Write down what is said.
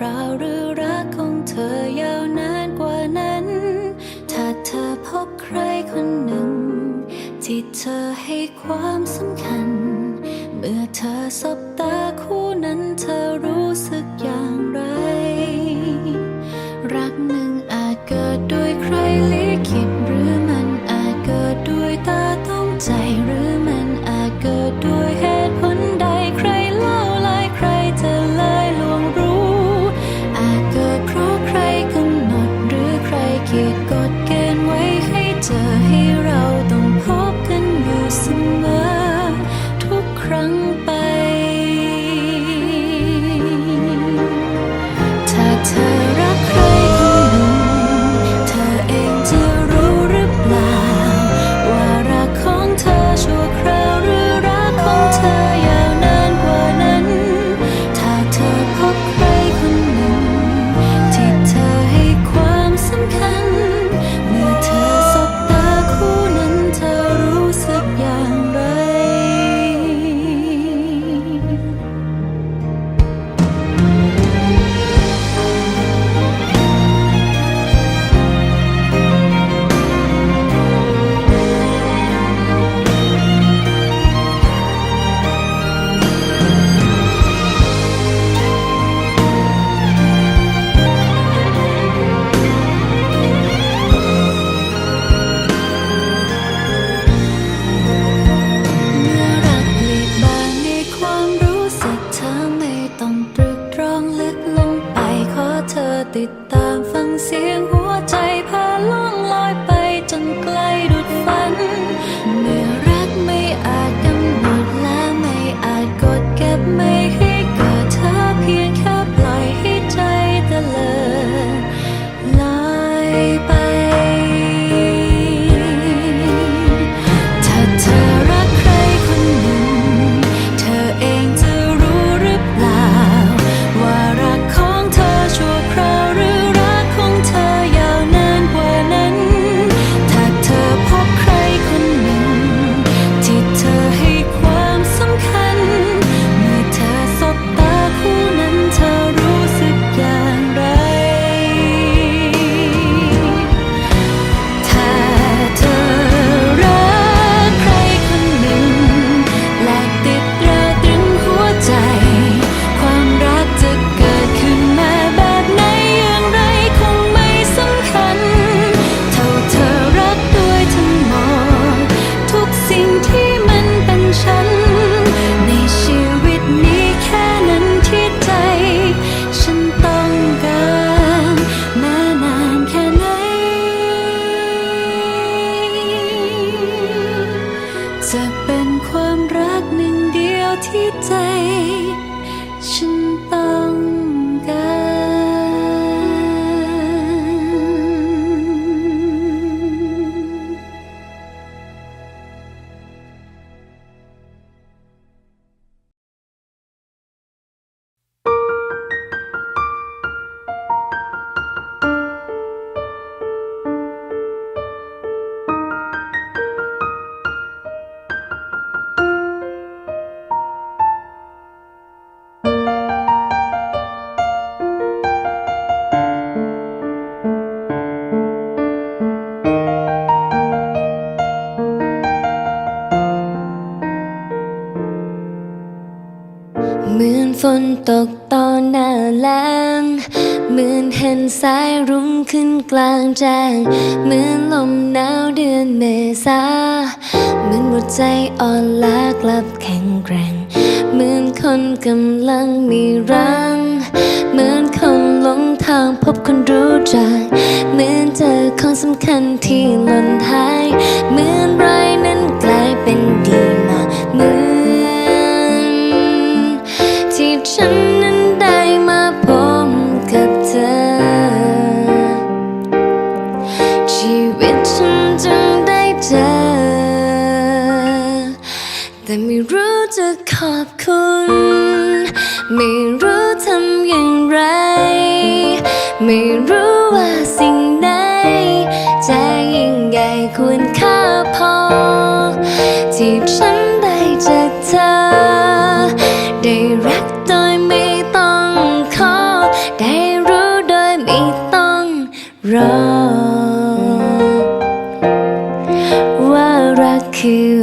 คราวหรือรักของเธอยาวนานกว่านั้น ถ้าเธอพบใครคนหนึ่ง ที่เธอให้ความสำคัญ เมื่อเธอสบตาคู่นั้นเธอรู้สึกอย่างไร รักหนึ่งอาจเกิดโดยใคร จะเป็นความรักหนึ่งเดียวที่ใจ ฉันต้อง ฝนตกตอนหน้าแล้งเหมือนเห็นสายรุ้งขึ้นกลางแจ้งเหมือนลมหนาวเดือนเมษาเหมือนหัวใจอ่อนล้ากลับแข็งแกร่งเหมือนคนกำลังมีรังเหมือนคนหลงทางพบคนรู้จักเหมือนเจอของสำคัญที่หล่นหายเหมือนไรนั้นกลายเป็นดีมาเหมือน ฉันนั้นได้มาพบกับเธอ ชีวิตฉันจึงได้เจอ แต่ไม่รู้จะขอบคุณ ไม่รู้ทำอย่างไร ไม่รู้ว่าสิ่งไหนจะยิ่งใหญ่ควรค่าพอ ที่ฉัน รอว่ารักคือ